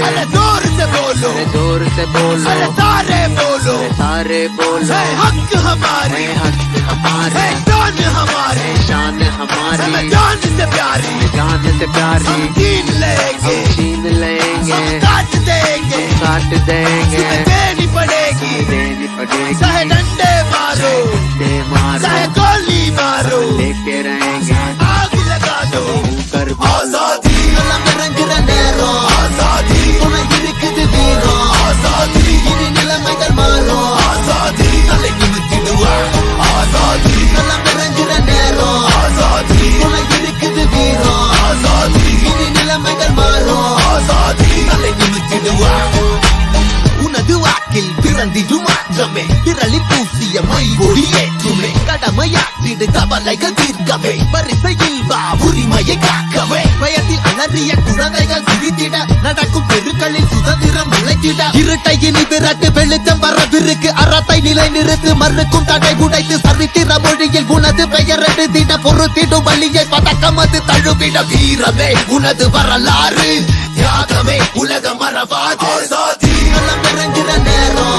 है अरे ज़ोर से बोलो। अरे ज़ोर से बोलो। अरे सारे बोलो। अरे सारे बोलो। है हक हमारे। हक हमारे। शान हमारे। शान हमारी। जान से प्यारी। जान से प्यारी। छीन लेंगे। छीन लेंगे। काट देंगे। काट देंगे। देनी पड़ेगी। देनी पड़ेगी। चाहे डंडे मारो। डंडे मारो। चाहे गोली मारो। लेके रहेंगे। வந்திடும் மாற்றமே இரளி பூசிய மை ஒளி ஏற்றுமே கடமையாற்றிடு கவலைகள் தீர்க்கவே வரிசையில் வா உரிமையை காக்கவே பயத்தில் அலறிய குழந்தைகள் சிரித்திட நடக்கும் தெருக்களில் சுதந்திரம் விளைத்திட இருட்டை இனி விரட்டு வெளிச்சம் வரவிருக்கு அறத்தை நிலை நிறுத்து மறுக்கும் தடை உடைத்து சரித்திர மொழியில் உனது பெயர் எழுதிட பொறுத்திடும் வழியை பதக்கம் அது தழுவிட வீரமே உனது வரலாறு தியாகமே உலக மரபாது ஆசாதி களம் இறங்குற நேரம்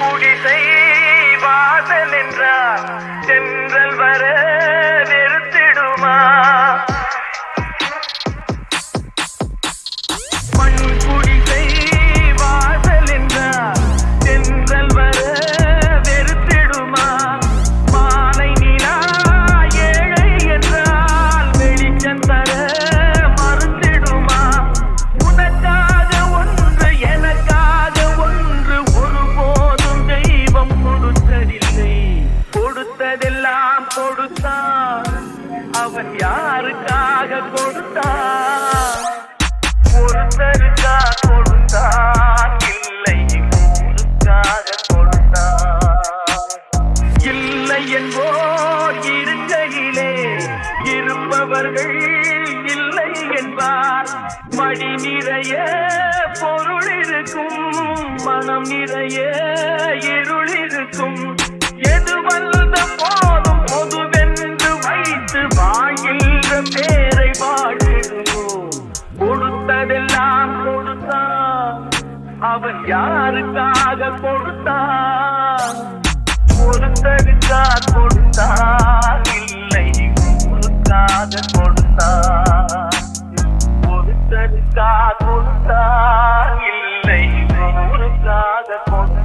குடிசை வாசல் என்றார் சென்றல் வர அவன் யாருக்காக கொடுத்தான்? ஒருத்தருக்கா கொடுத்தான். இல்லை ஊருக்காக கொடுத்தான். இல்லை என்போர் இருக்கையிலே இருப்பவர்கள் இல்லை என்பார். மடி நிறைய பொருள் இருக்கும் மனம் நிறைய இருள் இருக்கும். எது வந்த போதும் பொது யாருக்காக கொடுத்தான் கொடுத்ததுக்காக கொடுத்தான் இல்லை உனக்காக கொடுத்தான் கொடுத்ததுக்காக கொடுத்தான் இல்லை உனக்காக கொடுத்தான்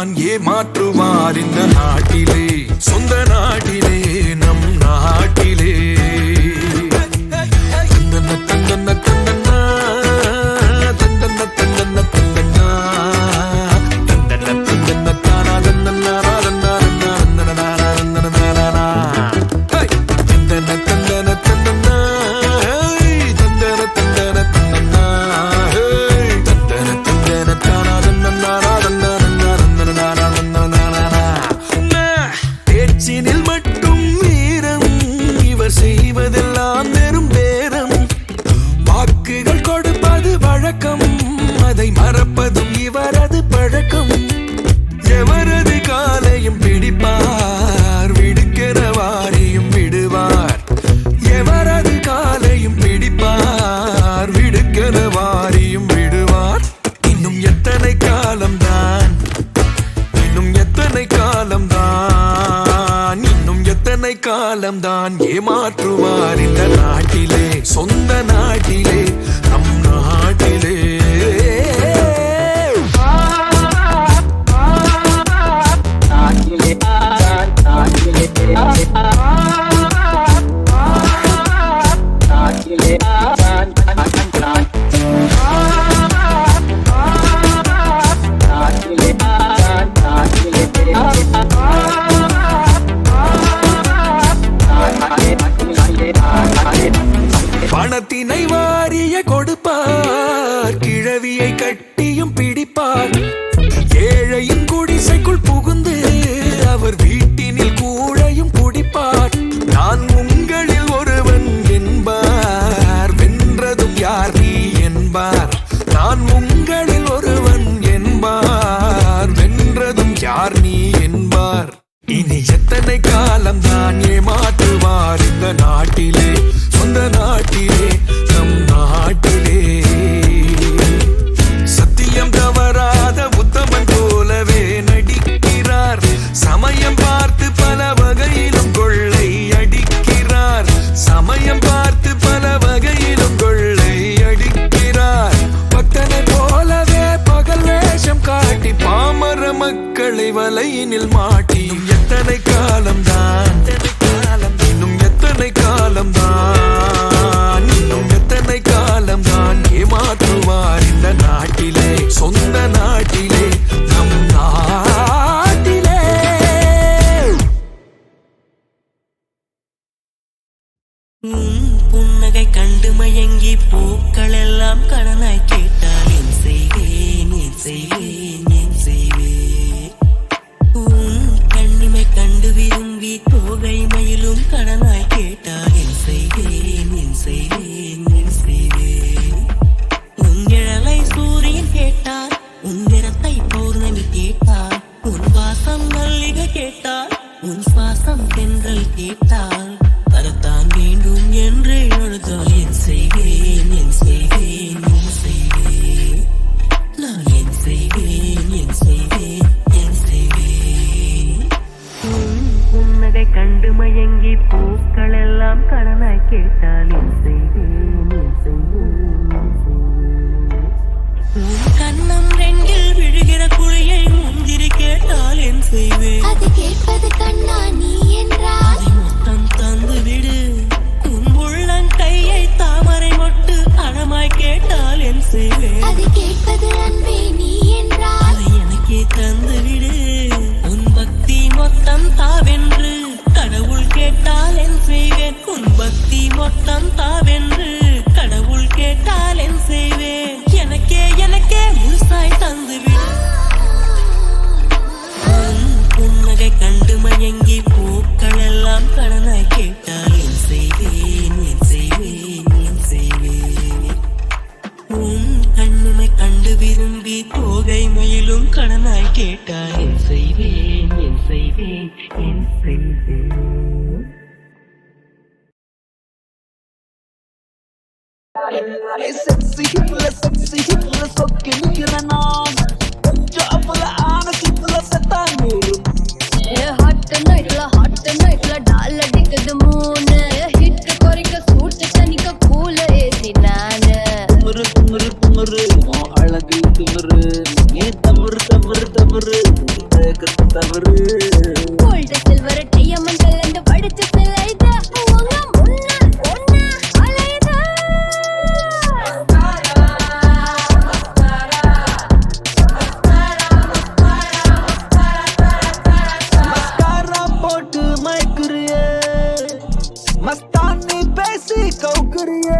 காலம்தான் ஏமாற்றுவார் இந்த நாட்டிலே சொந்த நாட்டிலே நம் நாட்டிலே. தந்தன தந்தன தந்தன காலம்தான் ஏமாற்றுவார் இந்த நாட்டிலே சொந்த நாட்டிலே. கண்டு மயங்கி பூக்கள் எல்லாம் கடனாய் கேட்டால் கண்ணம் ரெண்டில் விழுகிற குழியை முந்திரி கேட்டால் என் செய்வேன் அது கேட்பது கண்ணா நீ என்றால்? மொத்தம் தந்து விடு. உன் உள்ளங்கையை தாமரை மொட்டு அழமாய் கேட்டால் என் செய்வேன் அது கேட்பது அன்பே நீ என்றால்? அதை எனக்கே தந்து விடு. உன் பக்தி மொத்தம் தாவென்று ஒத்தம் தாவென்று கடவுள் கேட்டால் என் செய்வேன் எனக்கே எனக்கே முழுசாய் தந்து புன்னகை கண்டு மயங்கி பூக்கள் எல்லாம் கடனாய் கேட்டால் என் செய்வேன் என் செய்வேன் என் செய்வேன் உன் கண்ணுமை கண்டு விரும்பி தோகை மயிலும் கடனாய் கேட்டால் என் செய்வேன் என் செய்வேன் என் செய்வேன் sexy sexy தவறு கோல்டு சில்வர் டையமண்ட் கலந்து படிச்ச சிலைதா मस्तानी पैसी कौकड़िए